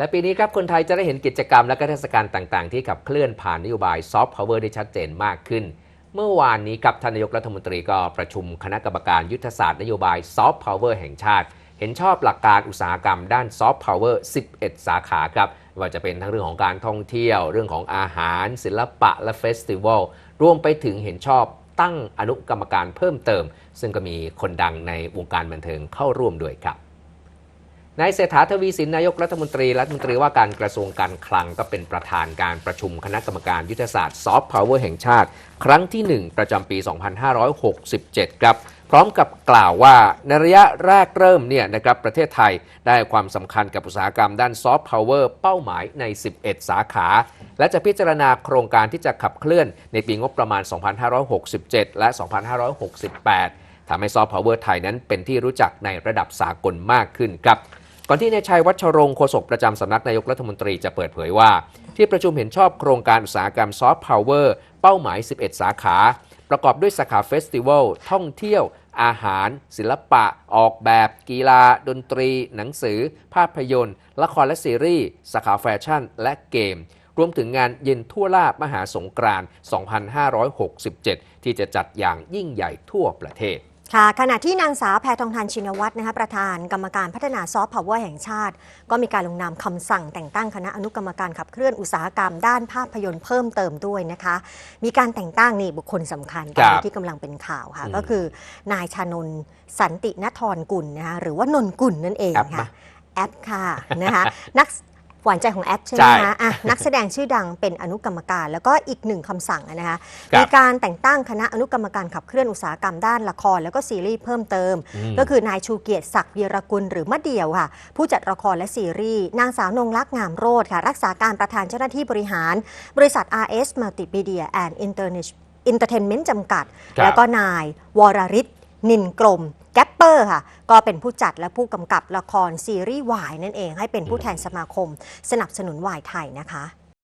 และปีนี้ครับคนไทยจะได้เห็นกิจกรรมและก็เทศกาลต่างๆ ที่ขับเคลื่อนผ่านนโยบายซอฟต์พาวเวอร์ได้ชัดเจนมากขึ้น เมื่อวานนี้ครับท่านนายกรัฐมนตรีก็ประชุมคณะกรรมการยุทธศาสตร์นโยบายซอฟต์พาวเวอร์แห่งชาติ เห็นชอบหลักการอุตสาหกรรมด้านซอฟต์พาวเวอร์ 11 สาขาครับว่าจะเป็นทั้งเรื่องของการท่องเที่ยว เรื่องของอาหาร ศิลปะและเฟสติวัลรวมไปถึงเห็นชอบตั้งอนุกรรมการเพิ่มเติม ซึ่งก็มีคนดังในวงการบันเทิงเข้าร่วมด้วยครับ นายเศรษฐาทวีสินนายกรัฐมนตรีรัฐมนตรีว่าการกระทรวงการคลังก็เป็นประธานการประชุมคณะกรรมการยุทธศาสตร์ซอฟต์พาวเวอร์แห่งชาติ ครั้งที่ 1 ประจำปี 2567 ครับ พร้อมกับกล่าวว่าในระยะแรกเริ่มเนี่ยนะครับประเทศไทยได้ความสำคัญกับอุตสาหกรรมด้านซอฟต์พาวเวอร์เป้าหมายใน 11 สาขา และจะพิจารณาโครงการที่จะขับเคลื่อนในปีงบประมาณ 2567 และ 2568ทำให้ซอฟต์พาวเวอร์ไทยนั้นเป็นที่รู้จักในระดับสากลมากขึ้นครับ ก่อนที่นายชัยวัชรงค์โฆษกประจำสำนักนายกรัฐมนตรีจะเปิดเผยว่า ที่ประชุมเห็นชอบโครงการอุตสาหกรรมซอฟต์พาวเวอร์เป้าหมาย 11 สาขา ประกอบด้วยสาขาเฟสติวัลท่องเที่ยว อาหาร ศิลปะ ออกแบบ กีฬา ดนตรี หนังสือ ภาพยนตร์ ละครและซีรีส์สาขาแฟชั่น และเกม รวมถึงงานเย็นทั่วลาบมหาสงกรานต์2567 ที่จะจัดอย่างยิ่งใหญ่ทั่วประเทศ ค่ะขณะที่นางสาวแพทองทานชินวัตรนะคะประธานกรรมการพัฒนาซอฟต์พาวเวอร์แห่งชาติ ก็มีการลงนามคำสั่งแต่งตั้งคณะอนุกรรมการขับเคลื่อนอุตสาหกรรมด้านภาพยนตร์เพิ่มเติมด้วยนะคะ มีการแต่งตั้งนี่บุคคลสำคัญครับที่กำลังเป็นข่าวค่ะอืมก็คือนายชานนท์สันตินทรกุลนะคะหรือว่านนกุลนั่นเองแอปค่ะมาแอปค่ะนะคะนัก หวานใจของแอปใช่ไหมใช่คะอะนักแสดงชื่อดังเป็นอนุกรรมการ แล้วก็อีกหนึ่งคำสั่งอะนะคะครับมีการแต่งตั้งคณะอนุกรรมการขับเคลื่อนอุตสาหกรรมด้านละคร แล้วก็ซีรีส์เพิ่มเติมอืมก็คือนายชูเกียรติศักดิ์วีรกุลหรือมะเดี่ยวค่ะ ผู้จัดละครและซีรีส์นางสาวนงรักงามโรธค่ะ รักษาการประธานเจ้าหน้าที่บริหาร บริษัท RS Multimedia and Internet- Entertainment จำกัดครับแล้วก็นายวรริศนินกลม แกปเปอร์ค่ะ ก็เป็นผู้จัดและผู้กำกับละครซีรีส์วายนั่นเอง ให้เป็นผู้แทนสมาคม สนับสนุนวายไทยนะคะ